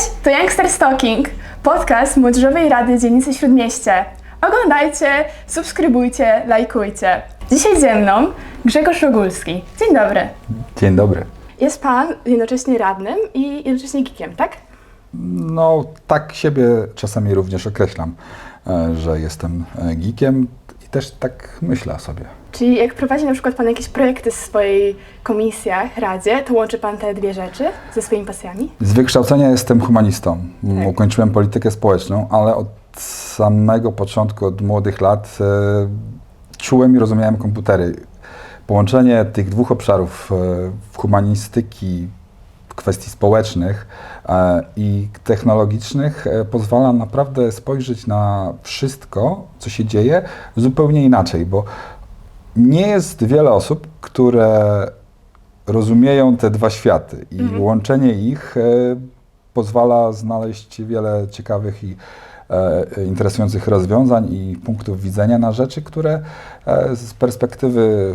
To Youngster Stalking, podcast Młodzieżowej Rady Dzielnicy Śródmieście. Oglądajcie, subskrybujcie, lajkujcie. Dzisiaj ze mną Grzegorz Rogulski. Dzień dobry. Dzień dobry. Jest Pan jednocześnie radnym i jednocześnie geekiem, tak? No, tak siebie czasami również określam, e, że jestem e, geekiem i też tak myślę o sobie. Czyli jak prowadzi na przykład Pan jakieś projekty w swojej komisjach, radzie, to łączy Pan te dwie rzeczy ze swoimi pasjami? Z wykształcenia jestem humanistą. Tak. Ukończyłem politykę społeczną, ale od samego początku, od młodych lat e, czułem i rozumiałem komputery. Połączenie tych dwóch obszarów e, humanistyki, kwestii społecznych e, i technologicznych e, pozwala naprawdę spojrzeć na wszystko, co się dzieje, zupełnie inaczej, bo nie jest wiele osób, które rozumieją te dwa światy i Mhm. łączenie ich e, pozwala znaleźć wiele ciekawych i e, interesujących rozwiązań i punktów widzenia na rzeczy, które e, z perspektywy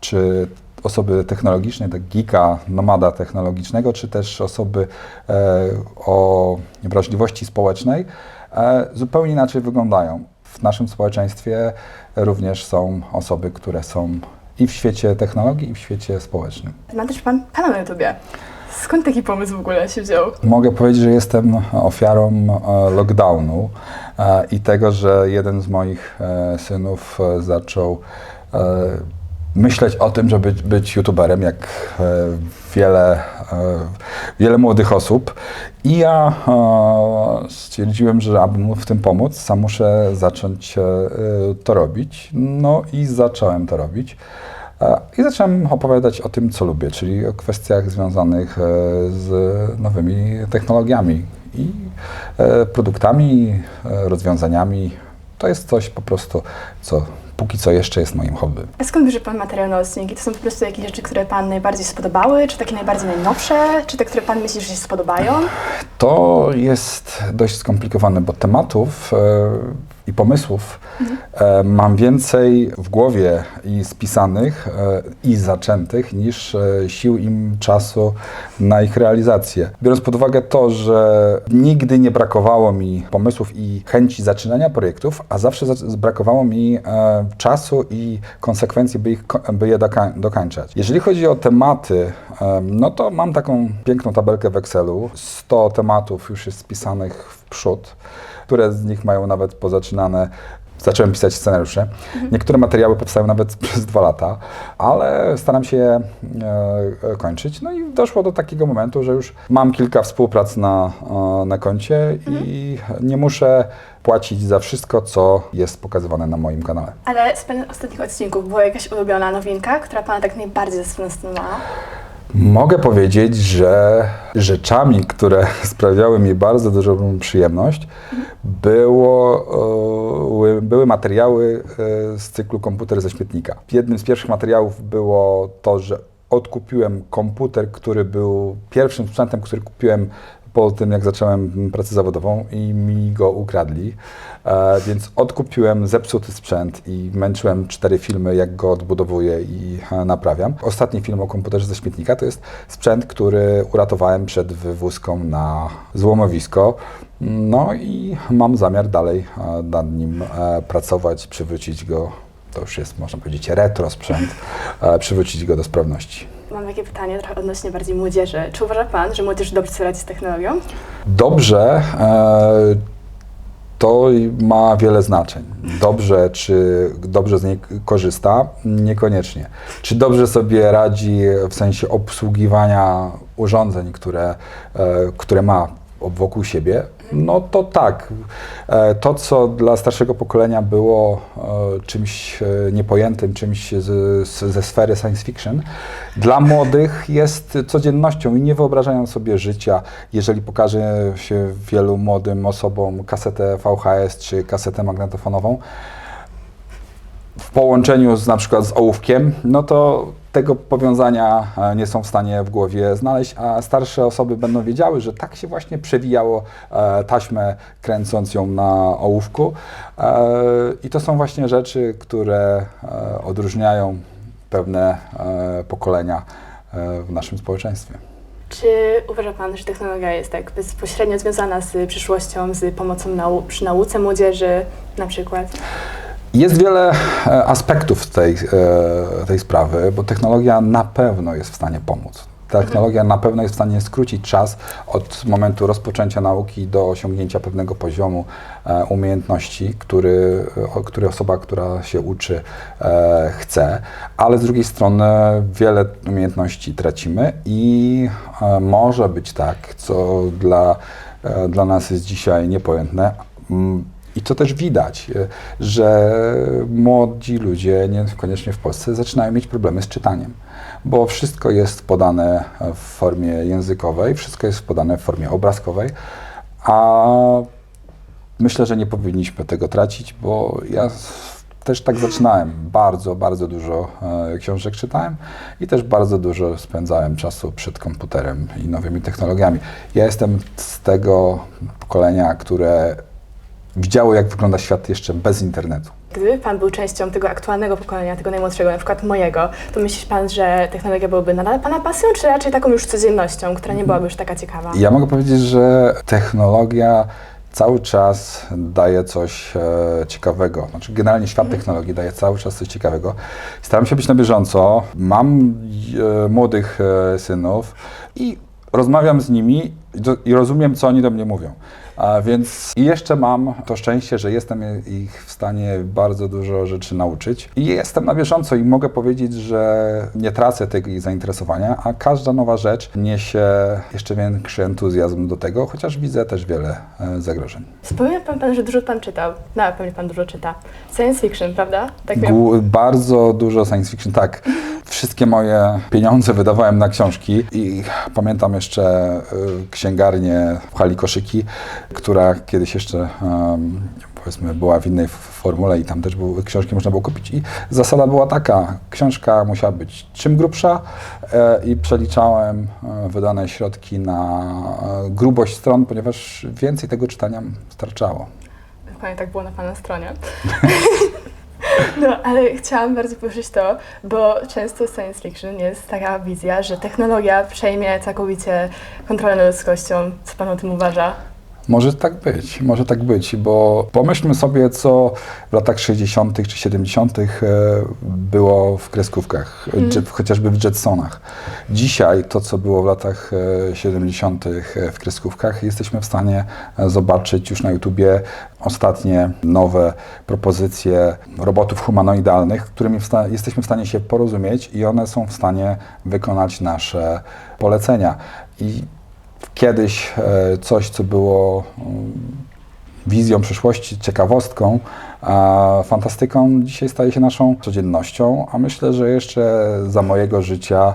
czy osoby technologicznej, tak geeka, nomada technologicznego, czy też osoby e, o wrażliwości społecznej, e, zupełnie inaczej wyglądają. W naszym społeczeństwie również są osoby, które są i w świecie technologii, i w świecie społecznym. Ma też Pan kanał na YouTubie. Skąd taki pomysł w ogóle się wziął? Mogę powiedzieć, że jestem ofiarą e, lockdownu e, i tego, że jeden z moich e, synów zaczął myśleć o tym, żeby być youtuberem, jak e, wiele, e, wiele młodych osób. I ja e, stwierdziłem, że aby w tym pomóc, sam muszę zacząć to robić. No i zacząłem to robić. I zacząłem opowiadać o tym, co lubię, czyli o kwestiach związanych z nowymi technologiami i produktami, rozwiązaniami. To jest coś po prostu, co póki co jeszcze jest moim hobby. A skąd bierze Pan materiał na odcinki? To są po prostu jakieś rzeczy, które Pan najbardziej spodobały? Czy takie najbardziej najnowsze? Czy te, które Pan myśli, że się spodobają? To jest dość skomplikowane, bo tematów e, i pomysłów e, mam więcej w głowie i spisanych e, i zaczętych niż e, sił im czasu na ich realizację. Biorąc pod uwagę to, że nigdy nie brakowało mi pomysłów i chęci zaczynania projektów, a zawsze za- brakowało mi czasu i konsekwencji, by, ich, by je doka- dokańczać. Jeżeli chodzi o tematy, no to mam taką piękną tabelkę w Excelu. 100 tematów już jest spisanych w przód, które z nich mają nawet pozaczynane Zacząłem pisać scenariusze. Niektóre materiały powstają nawet przez dwa lata, ale staram się je kończyć. No i doszło do takiego momentu, że już mam kilka współprac na, e, na koncie i nie muszę płacić za wszystko, co jest pokazywane na moim kanale. Ale z ostatnich odcinków była jakaś ulubiona nowinka, która Pana tak najbardziej zastanawiała? Mogę powiedzieć, że rzeczami, które sprawiały mi bardzo dużą przyjemność, było, e, były materiały e, z cyklu Komputer ze śmietnika. Jednym z pierwszych materiałów było to, że odkupiłem komputer, który był pierwszym sprzętem, który kupiłem po tym, jak zacząłem pracę zawodową i mi go ukradli. E, więc odkupiłem zepsuty sprzęt i męczyłem cztery filmy, jak go odbudowuję i e, naprawiam. Ostatni film o komputerze ze śmietnika to jest sprzęt, który uratowałem przed wywózką na złomowisko. No i mam zamiar dalej e, nad nim e, pracować, przywrócić go. To już jest, można powiedzieć, retro sprzęt, przywrócić go do sprawności. Mam takie pytanie trochę odnośnie bardziej młodzieży. Czy uważa Pan, że młodzież dobrze sobie radzi z technologią? Dobrze, e, to ma wiele znaczeń. Dobrze, czy dobrze z niej korzysta? Niekoniecznie. Czy dobrze sobie radzi w sensie obsługiwania urządzeń, które, e, które ma wokół siebie? No to tak. E, To, co dla starszego pokolenia było e, czymś e, niepojętym, czymś z, z, ze sfery science fiction, dla młodych jest codziennością i nie wyobrażają sobie życia, jeżeli pokaże się wielu młodym osobom kasetę VHS czy kasetę magnetofonową w połączeniu z na przykład z ołówkiem, no to tego powiązania e, nie są w stanie w głowie znaleźć, a starsze osoby będą wiedziały, że tak się właśnie przewijało e, taśmę, kręcąc ją na ołówku. E, I to są właśnie rzeczy, które odróżniają pewne pokolenia w naszym społeczeństwie. Czy uważa Pan, że technologia jest tak bezpośrednio związana z przyszłością, z pomocą nau- przy nauce młodzieży na przykład? Jest wiele e, aspektów tej, e, tej sprawy, bo technologia na pewno jest w stanie pomóc. Technologia na pewno jest w stanie skrócić czas od momentu rozpoczęcia nauki do osiągnięcia pewnego poziomu e, umiejętności, który, który osoba, która się uczy, chce, ale z drugiej strony wiele umiejętności tracimy i może być tak, co dla, dla nas jest dzisiaj niepojętne. I to też widać, e, że młodzi ludzie, niekoniecznie w Polsce, zaczynają mieć problemy z czytaniem, bo wszystko jest podane w formie językowej, wszystko jest podane w formie obrazkowej, a myślę, że nie powinniśmy tego tracić, bo ja też tak zaczynałem. Bardzo, bardzo dużo e, książek czytałem i też bardzo dużo spędzałem czasu przed komputerem i nowymi technologiami. Ja jestem z tego pokolenia, które widziało, jak wygląda świat jeszcze bez internetu. Gdyby Pan był częścią tego aktualnego pokolenia, tego najmłodszego, na przykład mojego, to myśli Pan, że technologia byłaby nadal Pana pasją, czy raczej taką już codziennością, która nie byłaby już taka ciekawa? Ja mogę powiedzieć, że technologia cały czas daje coś e, ciekawego. Znaczy, generalnie świat technologii daje cały czas coś ciekawego. Staram się być na bieżąco. Mam e, młodych e, synów i rozmawiam z nimi i, do, i rozumiem, co oni do mnie mówią. A więc i jeszcze mam to szczęście, że jestem ich w stanie bardzo dużo rzeczy nauczyć. I jestem na bieżąco i mogę powiedzieć, że nie tracę tego ich zainteresowania, a każda nowa rzecz niesie jeszcze większy entuzjazm do tego, chociaż widzę też wiele e, zagrożeń. Wspomniał pan, pan, że dużo Pan czytał. No, pewnie Pan dużo czyta. Science fiction, prawda? Tak Głu- bardzo dużo science fiction, tak. Wszystkie moje pieniądze wydawałem na książki i pamiętam jeszcze y, księgarnię w hali Koszyki, która kiedyś jeszcze em, powiedzmy była w innej formule i tam też były książki można było kupić i zasada była taka, książka musiała być czym grubsza e, i przeliczałem e, wydane środki na e, grubość stron, ponieważ więcej tego czytania starczało. Dokładnie tak było na Pana stronie. No, ale chciałam bardzo poruszyć to, bo często science fiction jest taka wizja, że technologia przejmie całkowicie kontrolę nad ludzkością. Co Pan o tym uważa? Może tak być, może tak być, bo pomyślmy sobie, co w latach 60. czy 70. e, było w kreskówkach, jet- chociażby w Jetsonach. Dzisiaj to, co było w latach e, 70. w kreskówkach, jesteśmy w stanie e, zobaczyć już na YouTubie ostatnie nowe propozycje robotów humanoidalnych, którymi jesteśmy w stanie się porozumieć i one są w stanie wykonać nasze polecenia. I kiedyś e, coś, co było mm, wizją przyszłości, ciekawostką, fantastyką, dzisiaj staje się naszą codziennością, a myślę, że jeszcze za mojego życia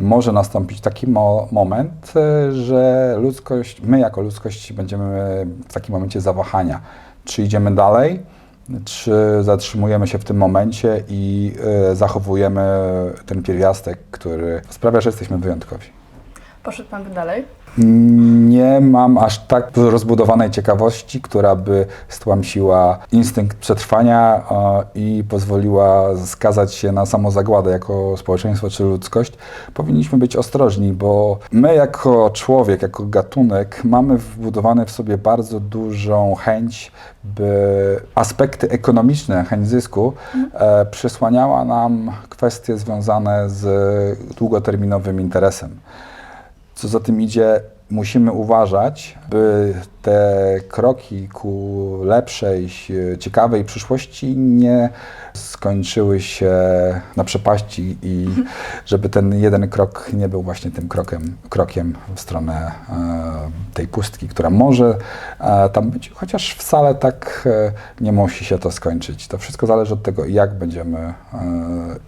może nastąpić taki mo- moment, e, że ludzkość, my jako ludzkość będziemy w takim momencie zawahania. Czy idziemy dalej, czy zatrzymujemy się w tym momencie i e, zachowujemy ten pierwiastek, który sprawia, że jesteśmy wyjątkowi. Poszedł Pan dalej? Nie mam aż tak rozbudowanej ciekawości, która by stłamsiła instynkt przetrwania i pozwoliła skazać się na samozagładę jako społeczeństwo czy ludzkość. Powinniśmy być ostrożni, bo my jako człowiek, jako gatunek mamy wbudowane w sobie bardzo dużą chęć, by aspekty ekonomiczne, chęć zysku e, przysłaniała nam kwestie związane z długoterminowym interesem. Co za tym idzie, musimy uważać, by te kroki ku lepszej, ciekawej przyszłości nie skończyły się na przepaści i żeby ten jeden krok nie był właśnie tym krokiem, krokiem w stronę e, tej pustki, która może e, tam być, chociaż wcale tak e, nie musi się to skończyć. To wszystko zależy od tego, jak będziemy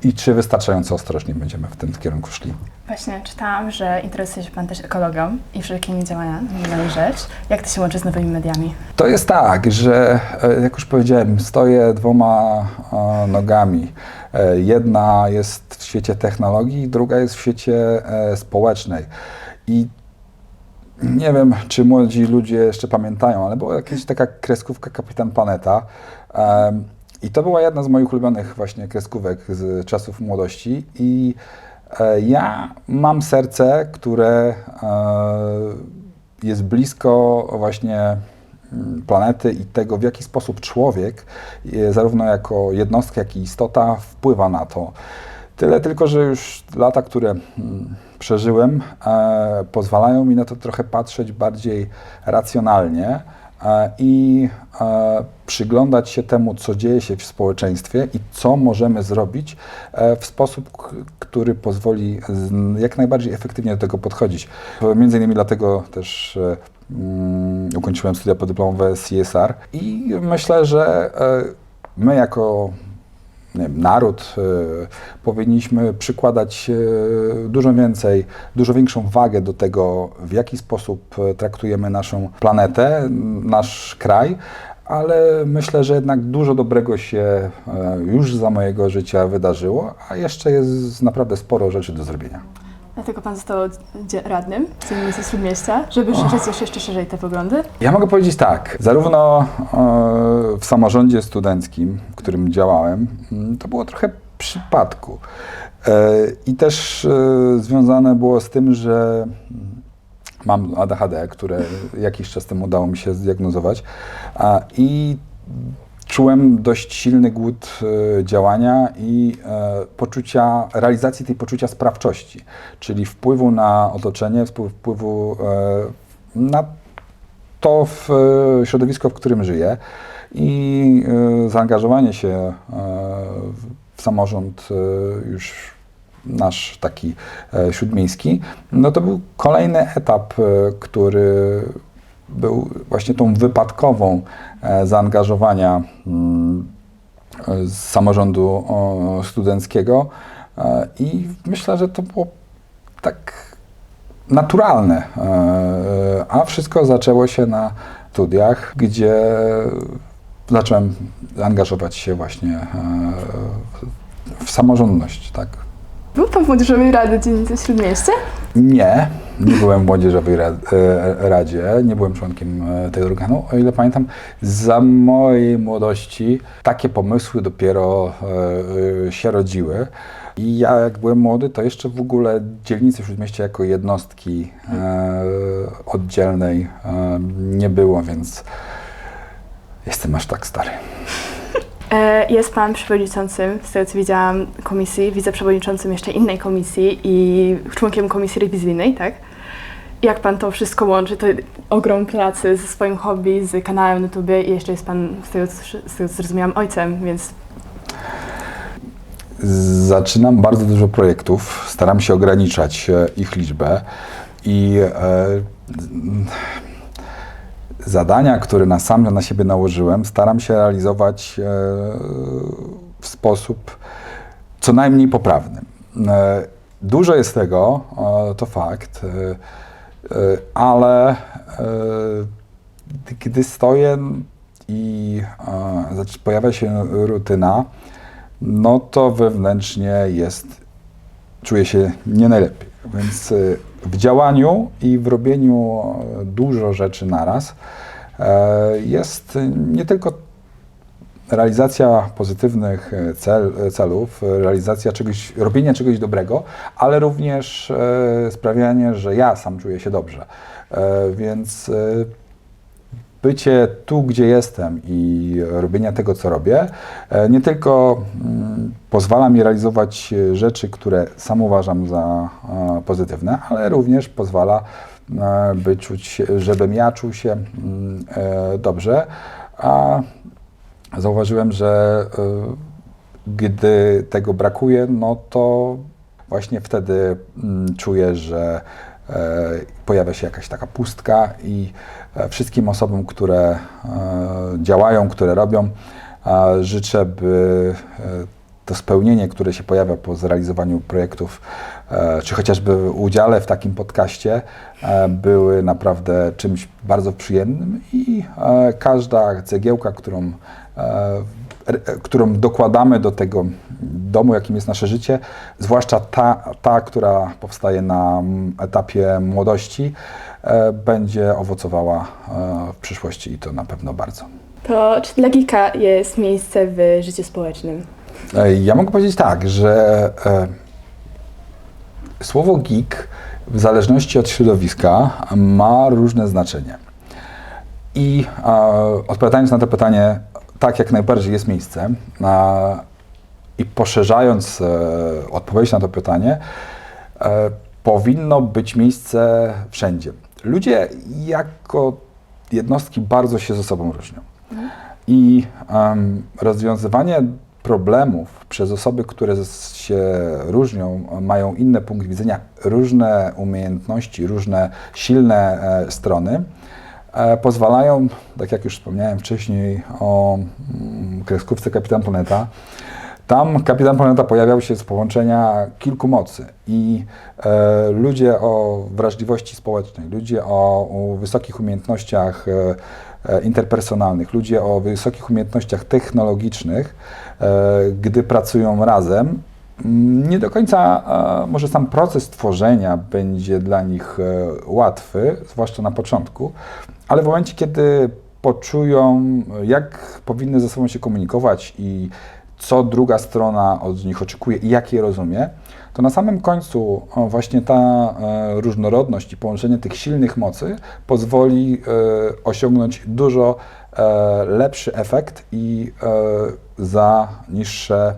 i czy wystarczająco ostrożnie będziemy w tym kierunku szli. Właśnie czytałam, że interesuje się Pan też ekologią i wszelkimi działaniami na rzecz. Jak to się łączy z nowymi mediami? To jest tak, że e, jak już powiedziałem, stoję dwoma e, nogami. E, Jedna jest w świecie technologii, druga jest w świecie społecznej. I nie wiem, czy młodzi ludzie jeszcze pamiętają, ale była jakaś taka kreskówka Kapitan Planeta. I to była jedna z moich ulubionych właśnie kreskówek z czasów młodości. I Ja mam serce, które e, jest blisko właśnie mm, planety i tego, w jaki sposób człowiek, e, zarówno jako jednostka, jak i istota, wpływa na to. Tyle tylko, że już lata, które mm, przeżyłem, e, pozwalają mi na to trochę patrzeć bardziej racjonalnie e, i przyglądać się temu, co dzieje się w społeczeństwie i co możemy zrobić e, w sposób, który pozwoli jak najbardziej efektywnie do tego podchodzić. Między innymi dlatego też e, mm, ukończyłem studia podyplomowe CSR i myślę, że e, my jako naród, e, powinniśmy przykładać e, dużo więcej, dużo większą wagę do tego, w jaki sposób e, traktujemy naszą planetę, nasz kraj, ale myślę, że jednak dużo dobrego się już za mojego życia wydarzyło, a jeszcze jest naprawdę sporo rzeczy do zrobienia. Dlatego pan został dzie- radnym dzielnicy Śródmieścia, żeby szerzyć jeszcze, jeszcze szerzej te poglądy. Ja mogę powiedzieć tak, zarówno e, w samorządzie studenckim, w którym działałem, mm, to było trochę przypadku. E, I też e, związane było z tym, że mm, mam ADHD, które jakiś czas temu udało mi się zdiagnozować a, i czułem dość silny głód e, działania i e, poczucia, realizacji tej poczucia sprawczości, czyli wpływu na otoczenie, wpływ- wpływu e, na to w środowisko, w którym żyję i zaangażowanie się w- samorząd już nasz taki śródmiejski, no to był kolejny etap, który był właśnie tą wypadkową e, zaangażowania mm, z samorządu studenckiego e, i myślę, że to było tak naturalne. E, A wszystko zaczęło się na studiach, gdzie zacząłem angażować się właśnie w- w samorządność, tak. Był pan w Młodzieżowej Rady Dzielnicy Śródmieście? Nie, nie byłem w Młodzieżowej e, Radzie, nie byłem członkiem e, tego organu. O ile pamiętam, za mojej młodości takie pomysły dopiero e, się rodziły. I ja jak byłem młody, to jeszcze w ogóle dzielnicy Śródmieścia jako jednostki oddzielnej nie było, więc jestem aż tak stary. E, Jest pan przewodniczącym, z tego co widziałam, komisji, wiceprzewodniczącym jeszcze innej komisji i członkiem komisji rewizyjnej, tak? Jak pan to wszystko łączy? To ogrom pracy ze swoim hobby, z kanałem na YouTube i jeszcze jest pan, z tego, z tego co zrozumiałam, ojcem, więc Zaczynam bardzo dużo projektów, staram się ograniczać e, ich liczbę i e, zadania, które na sam na siebie nałożyłem, staram się realizować e, w sposób co najmniej poprawny. E, dużo jest tego, e, to fakt, ale gdy stoję i pojawia się rutyna, no to wewnętrznie jest, czuję się nie najlepiej. Więc w działaniu i w robieniu e, dużo rzeczy naraz e, jest nie tylko realizacja pozytywnych e, cel, celów, realizacja czegoś, robienia czegoś dobrego, ale również sprawianie, że ja sam czuję się dobrze. Więc bycie tu, gdzie jestem i robienia tego, co robię, e, nie tylko mm, pozwala mi realizować e, rzeczy, które sam uważam za e, pozytywne, ale również pozwala, by czuć, żebym ja czuł się mm, dobrze. A zauważyłem, że gdy tego brakuje, no to właśnie wtedy mm, czuję, że pojawia się jakaś taka pustka i e, wszystkim osobom, które e, działają, które robią, e, życzę, by e, to spełnienie, które się pojawia po zrealizowaniu projektów, e, czy chociażby udziale w takim podcaście, e, były naprawdę czymś bardzo przyjemnym i e, każda cegiełka, którą, e, którą dokładamy do tego domu, jakim jest nasze życie, zwłaszcza ta, ta która powstaje na mm, etapie młodości, e, będzie owocowała e, w przyszłości i to na pewno bardzo. to czy dla Gika jest miejsce w życiu społecznym? E, Ja mogę powiedzieć tak, że Słowo geek w zależności od środowiska ma różne znaczenie. I e, odpowiadając na to pytanie, tak jak najbardziej jest miejsce e, i poszerzając e, odpowiedź na to pytanie, e, powinno być miejsce wszędzie. Ludzie jako jednostki bardzo się ze sobą różnią. I em, rozwiązywanie problemów przez osoby, które się różnią, mają inny punkt widzenia, różne umiejętności, różne silne e, strony, e, pozwalają, tak jak już wspomniałem wcześniej o mm, kreskówce Kapitan Planeta, tam Kapitan Planeta pojawiał się z połączenia kilku mocy i e, ludzie o wrażliwości społecznej, ludzie o, o wysokich umiejętnościach e, e, interpersonalnych, ludzie o wysokich umiejętnościach technologicznych, e, gdy pracują razem, mm, nie do końca e, może sam proces tworzenia będzie dla nich e, łatwy, zwłaszcza na początku, ale w momencie, kiedy poczują, jak powinny ze sobą się komunikować i co druga strona od nich oczekuje i jak je rozumie, to na samym końcu właśnie ta e, różnorodność i połączenie tych silnych mocy pozwoli e, osiągnąć dużo e, lepszy efekt i za niższe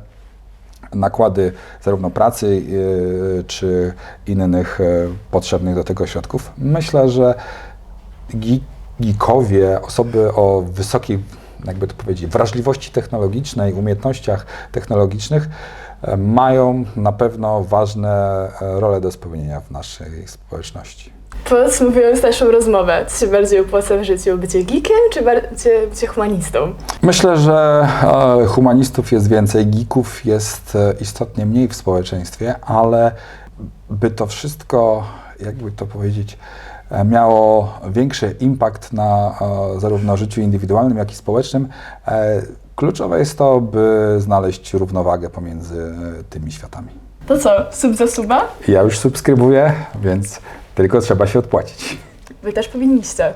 nakłady zarówno pracy, czy innych potrzebnych do tego środków. Myślę, że geekowie, osoby o wysokiej, jakby to powiedzieć, wrażliwości technologicznej, umiejętnościach technologicznych e, mają na pewno ważne e, role do spełnienia w naszej społeczności. Podsumowując naszą rozmowę, co się bardziej opłaca w życiu? Bycie geekiem czy bardziej bycie humanistą? Myślę, że e, humanistów jest więcej, geeków jest istotnie mniej w społeczeństwie, ale by to wszystko, jakby to powiedzieć, miało większy impact na e, zarówno życiu indywidualnym, jak i społecznym, e, kluczowe jest to, by znaleźć równowagę pomiędzy e, tymi światami. To co, sub za suba? Ja już subskrybuję, więc tylko trzeba się odpłacić. Wy też powinniście.